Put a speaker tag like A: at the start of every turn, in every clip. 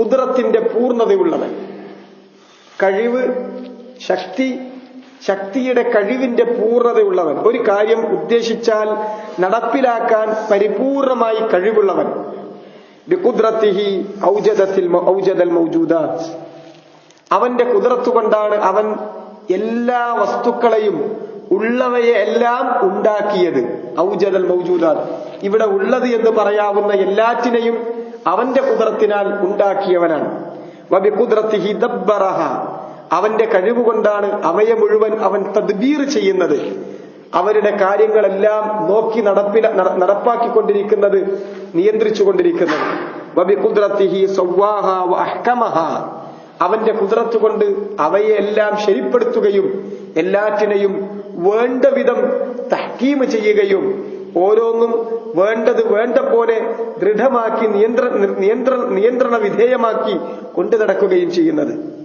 A: കുതിരത്തിന്റെ പൂർണതയുള്ളവൻ. കഴിവ് ശക്തി ശക്തിയുടെ കഴിവിന്റെ പൂർണതയുള്ളവൻ. ഒരു കാര്യം ഉദ്ദേശിച്ചാൽ നടപ്പിലാക്കാൻ പരിപൂർണമായി കഴിവുള്ളവൻ. വികുദ്രത്തിഹി ഔജദത്തിൽ ഔജതൽ മൗജൂദാത്ത് അവന്റെ കുതിരത്തുകൊണ്ടാണ് അവൻ എല്ലാ വസ്തുക്കളെയും ഉള്ളവയെ എല്ലാം ഉണ്ടാക്കിയത്. ഔജദൽ മൗജൂദാത്ത് ഇവിടെ ഉള്ളത് എന്ന് പറയാവുന്ന എല്ലാറ്റിനെയും അവന്റെ കുതിരത്തിനാൽ ഉണ്ടാക്കിയവനാണ്. അവന്റെ കഴിവുകൊണ്ടാണ് അവയെ മുഴുവൻ അവൻ തദ്ബീർ ചെയ്യുന്നത്. അവരുടെ കാര്യങ്ങളെല്ലാം നോക്കി നടപ്പില നട- നടപ്പാക്കിക്കൊണ്ടിരിക്കുന്നത് നിയന്ത്രിച്ചുകൊണ്ടിരിക്കുന്നത്. അവന്റെ കുതിരത്ത് കൊണ്ട് അവയെ എല്ലാം ശരിപ്പെടുത്തുകയും എല്ലാറ്റിനെയും വേണ്ട വിധം ചെയ്യുകയും ഓരോന്നും വേണ്ടത് വേണ്ട പോലെ ദൃഢമാക്കി നിയന്ത്ര നിയന്ത്രണ നിയന്ത്രണ വിധേയമാക്കി കൊണ്ടു നടക്കുകയും ചെയ്യുന്നത്.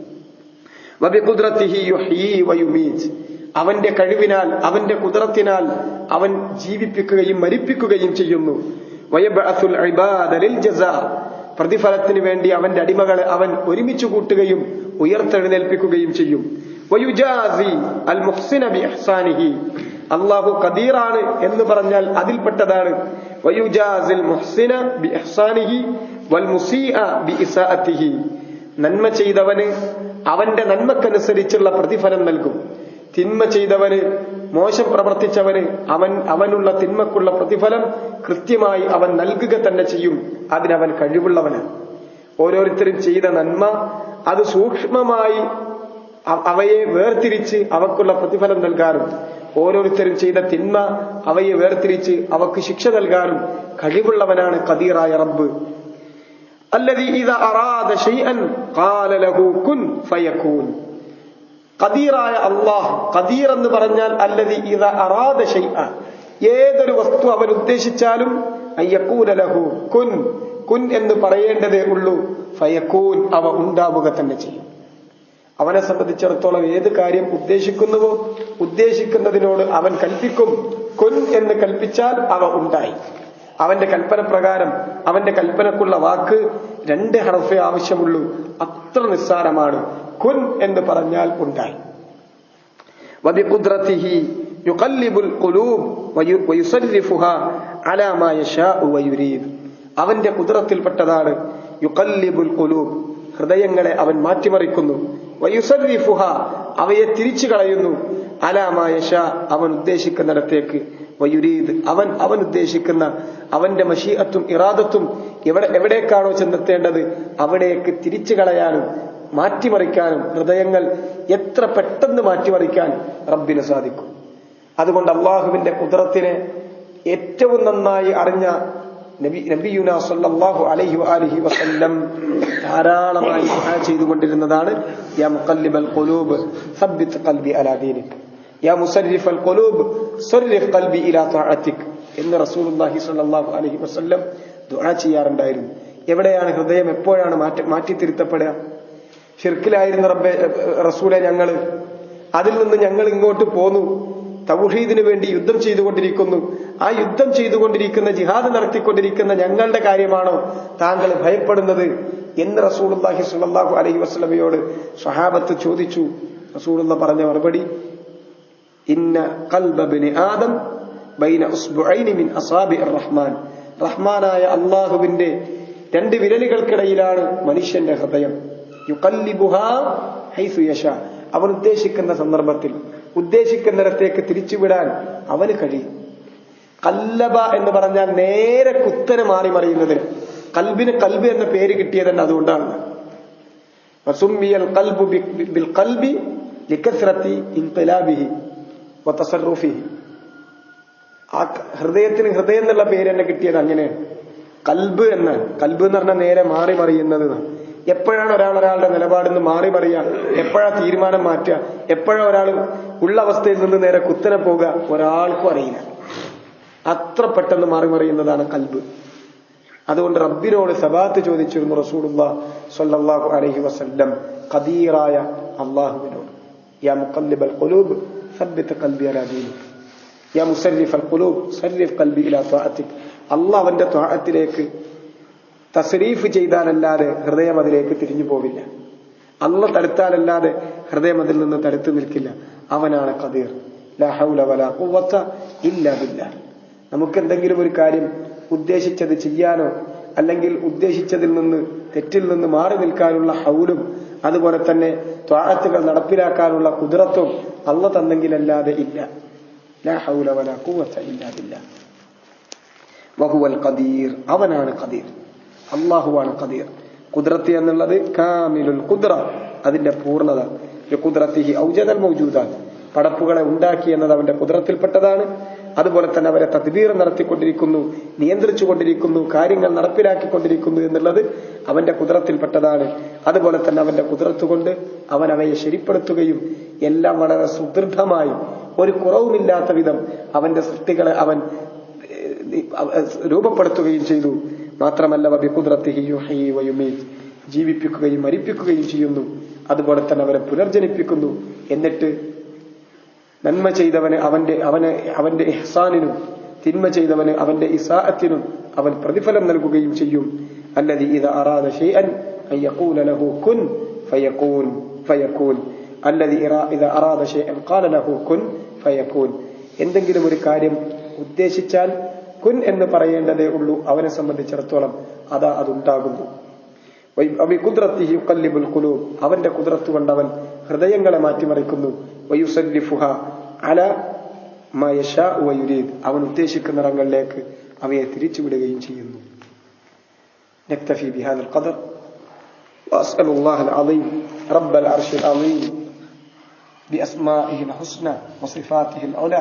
A: അവന്റെ കഴിവിനാൽ അവന്റെ കുതിരത്തിനാൽ അവൻ ജീവിപ്പിക്കുകയും മരിപ്പിക്കുകയും ചെയ്യുന്നു. പ്രതിഫലത്തിന് വേണ്ടി അവന്റെ അടിമകളെ അവൻ ഒരുമിച്ച് കൂട്ടുകയും ഉയർത്തെഴുന്നേൽപ്പിക്കുകയും ചെയ്യും. വയുജാസി അള്ളാഹു കദീറാണ് എന്ന് പറഞ്ഞാൽ അതിൽപ്പെട്ടതാണ്. നന്മ ചെയ്തവന് അവന്റെ നന്മക്കനുസരിച്ചുള്ള പ്രതിഫലം നൽകും. തിന്മ ചെയ്തവന് മോശം പ്രവർത്തിച്ചവന് അവൻ അവനുള്ള തിന്മക്കുള്ള പ്രതിഫലം കൃത്യമായി അവൻ നൽകുക തന്നെ ചെയ്യും. അതിനവൻ കഴിവുള്ളവനാണ്. ഓരോരുത്തരും ചെയ്ത നന്മ അത് സൂക്ഷ്മമായി അവയെ വേർതിരിച്ച് അവക്കുള്ള പ്രതിഫലം നൽകാനും ഓരോരുത്തരും ചെയ്ത തിന്മ അവയെ വേർതിരിച്ച് അവക്ക് ശിക്ഷ നൽകാനും കഴിവുള്ളവനാണ് കദീറായ റബ്ബ്. അല്ലതി ഇത അറാദ ഷൈഅൻ ഖാല ലഹു കുൻ ഫയകൂൻ കദീറായ അള്ളാഹ് കദീർ എന്ന് പറഞ്ഞാൽ അല്ലതി ഇത അറാദ ഷൈഅ ഏതൊരു വസ്തു അവൻ ഉദ്ദേശിച്ചാലും അയ്യക്കൂല ലഹു കുൻ കുൻ എന്ന് പറയേണ്ടതേ ഉള്ളൂ. ഫയക്കൂൻ അവ ഉണ്ടാവുക തന്നെ ചെയ്യും. അവനെ സംബന്ധിച്ചിടത്തോളം ഏത് കാര്യം ഉദ്ദേശിക്കുന്നുവോ ഉദ്ദേശിക്കുന്നതിനോട് അവൻ കൽപ്പിക്കും. കൊൻ എന്ന് കൽപ്പിച്ചാൽ അവ ഉണ്ടായി. അവന്റെ കൽപ്പന പ്രകാരം അവന്റെ കൽപ്പനക്കുള്ള വാക്ക് രണ്ട് ഹർഫ ആവശ്യമുള്ളൂ. അത്ര നിസ്സാരമാണ്. കുൻ എന്ന് പറഞ്ഞാൽ ഉണ്ടായി. അവന്റെ കുതിരത്തിൽപ്പെട്ടതാണ് യുക്കല്ലിബുൽ കുലൂബ് ഹൃദയങ്ങളെ അവൻ മാറ്റിമറിക്കുന്നു. വയുസരിഫുഹ അവയെ തിരിച്ചു കളയുന്നു. അലാമായഷ അവൻ ഉദ്ദേശിക്കുന്നിടത്തേക്ക് വയുരീദ് അവൻ അവൻ ഉദ്ദേശിക്കുന്ന അവന്റെ മഷീഅത്തും ഇറാദത്തും എവിടെ എവിടേക്കാണോ ചെന്നെത്തേണ്ടത് അവിടേക്ക് തിരിച്ചു കളയാനും മാറ്റിമറിക്കാനും ഹൃദയങ്ങൾ എത്ര പെട്ടെന്ന് മാറ്റിമറിക്കാൻ റബ്ബിന് സാധിക്കും. അതുകൊണ്ട് അള്ളാഹുവിന്റെ കുതിരത്തിനെ ഏറ്റവും നന്നായി അറിഞ്ഞ നബി വസല്ലം ധാരാളമായി ചെയ്തുകൊണ്ടിരുന്നതാണ് എന്ന് റസൂലുള്ളാഹി സ്വല്ലല്ലാഹു അലൈഹി വസല്ലം ദുആ ചെയ്യാറുണ്ടായിരുന്നു. എവിടെയാണ് ഹൃദയം? എപ്പോഴാണ് മാറ്റി മാറ്റിത്തിരുത്തപ്പെടുക? ഷിർക്കിലായിരുന്ന റബ്ബെ റസൂലെ ഞങ്ങൾ അതിൽ നിന്ന് ഞങ്ങൾ ഇങ്ങോട്ട് പോന്നു. തൗഹീദിന് വേണ്ടി യുദ്ധം ചെയ്തുകൊണ്ടിരിക്കുന്നു. ആ യുദ്ധം ചെയ്തുകൊണ്ടിരിക്കുന്ന ജിഹാദ് നടത്തിക്കൊണ്ടിരിക്കുന്ന ഞങ്ങളുടെ കാര്യമാണോ താങ്കൾ ഭയപ്പെടുന്നത്? എന്ന് റസൂലുള്ളാഹി സുല്ലാഹു അലഹി വസ്ലമയോട് സ്വഹാബത്ത് ചോദിച്ചു. റസൂലുള്ള പറഞ്ഞ മറുപടി ഇന്ന ഖൽബ ബിനി ആദം ബൈന ഉസ്ബുഐനിമിൻ അസാബി റഹ്മാൻ. റഹ്മാനായ അള്ളാഹുവിന്റെ രണ്ട് വിരലുകൾക്കിടയിലാണ് മനുഷ്യന്റെ ഹൃദയം. യുക്കല്ലിബുഹാ ഹൈസു യശ. അവൻ ഉദ്ദേശിക്കുന്ന സന്ദർഭത്തിൽ ഉദ്ദേശിക്കുന്നിടത്തേക്ക് തിരിച്ചുവിടാൻ അവന് കഴിയും. കല്ലബ എന്ന് പറഞ്ഞാൽ നേരെ കുത്തനെ മാറി മറിയുന്നതിന്. കൽബിന് കൽബ് എന്ന പേര് കിട്ടിയത് തന്നെ അതുകൊണ്ടാണ്. ഹൃദയത്തിന് ഹൃദയം എന്നുള്ള പേര് തന്നെ കിട്ടിയത് അങ്ങനെയാണ്. കൽബ് എന്നാണ് കൽബ് എന്ന് പറഞ്ഞാൽ നേരെ മാറി മറിയുന്നത് എന്നാണ്. എപ്പോഴാണ് ഒരാൾ ഒരാളുടെ നിലപാടിൽ നിന്ന് മാറി പറയുക? എപ്പോഴാ തീരുമാനം മാറ്റുക? എപ്പോഴാ ഒരാൾ ഉള്ള അവസ്ഥയിൽ നിന്ന് നേരെ കുത്തനെ പോവുക ഒരാൾക്കും അറിയില്ല. അത്ര പെട്ടെന്ന് മാറി മറിയുന്നതാണ് കൽബ്. അതുകൊണ്ട് റബ്ബിനോട് സബാത്ത് ചോദിച്ചിരുന്നു റസൂലുള്ള സല്ലല്ലാഹു അലഹി വസല്ലം കദീറായ അള്ളാഹുവിനോട്. യാ ഖുലൂബ് യാ ഖുലൂബ് ഇലാ അള്ളാഹ് അവന്റെ ത്വാഅത്തിലേക്ക് തസ്രീഫ് ചെയ്താലല്ലാതെ ഹൃദയം അതിലേക്ക് തിരിഞ്ഞു പോവില്ല. അള്ള തടുത്താലല്ലാതെ ഹൃദയം അതിൽ നിന്ന് തടുത്തു നിൽക്കില്ല. അവനാണ് ഖുവ്വത ഇല്ലാ ബില്ലാഹ് നമുക്ക് എന്തെങ്കിലും ഒരു കാര്യം ഉദ്ദേശിച്ചത് ചെയ്യാനോ അല്ലെങ്കിൽ ഉദ്ദേശിച്ചതിൽ നിന്ന് തെറ്റിൽ നിന്ന് മാറി നിൽക്കാനുള്ള ഹൗലും അതുപോലെ തന്നെ ത്വാഴത്തുകൾ നടപ്പിലാക്കാനുള്ള കുതിരത്വം അല്ല തന്നെങ്കിലല്ലാതെ ഇല്ല. ഇല്ലാ അവനാണ് ഖദീർ. അള്ളാഹുവാണ് കദീർ കുദ്രത്ത് എന്നുള്ളത് കാമിലുൽ കുദ്ര അതിന്റെ പൂർണത. കുദ്രത്തിഹി ഔജദൽ മൗജൂദാൻ. പടപ്പുകളെ ഉണ്ടാക്കി എന്നത് അവന്റെ കുദ്രത്തിൽപ്പെട്ടതാണ് അതുപോലെ തന്നെ അവരെ തദ്ബീർ നടത്തിക്കൊണ്ടിരിക്കുന്നു നിയന്ത്രിച്ചു കൊണ്ടിരിക്കുന്നു കാര്യങ്ങൾ നടപ്പിലാക്കിക്കൊണ്ടിരിക്കുന്നു എന്നുള്ളത് അവന്റെ കുതിരത്തിൽപ്പെട്ടതാണ് അതുപോലെ തന്നെ അവന്റെ കുതിരത്തുകൊണ്ട് അവൻ അവയെ ശരിപ്പെടുത്തുകയും എല്ലാം വളരെ സുദൃഢമായി ഒരു കുറവുമില്ലാത്ത വിധം അവന്റെ സൃഷ്ടികളെ അവൻ രൂപപ്പെടുത്തുകയും ചെയ്തു. മാത്രമല്ല ജീവിപ്പിക്കുകയും മരിപ്പിക്കുകയും ചെയ്യുന്നു. അതുപോലെ തന്നെ അവരെ പുനർജനിപ്പിക്കുന്നു. എന്നിട്ട് നന്മ ചെയ്തവന് അവന്റെ അവന് അവന്റെ ഇഹ്സാനിനും തിന്മ ചെയ്തവന് അവന്റെ ഇസാഅത്തിനും അവൻ പ്രതിഫലം നൽകുകയും ചെയ്യും. അല്ലതി ഇത് അറാദ ഷൈഅൻ അൻ യഖൂല ലഹു കുൻ കുൻ എന്തെങ്കിലും ഒരു കാര്യം ഉദ്ദേശിച്ചാൽ കുൻ എന്ന് പറയേണ്ടതേ ഉള്ളൂ അവനെ സംബന്ധിച്ചിടത്തോളം അതാ അതുണ്ടാകുന്നു കുദ്രത്തിഹി യുക്കല്ലിബുൽ ഖുലൂബ് അവന്റെ കുദ്രത്ത് കൊണ്ട് അവൻ ഹൃദയങ്ങളെ മാറ്റിമറിക്കുന്നു വയുസല്ലിഫുഹ അല മയഷാ വയുരീദ് അവൻ ഉദ്ദേശിക്കുന്ന ഇടങ്ങളിലേക്ക് അവയെ തിരിച്ചുവിടുകയും ചെയ്യുന്നു نكتفي بهذا القدر وأسأل الله العظيم رب العرش العظيم بأسمائه الحسنى وصفاته العلى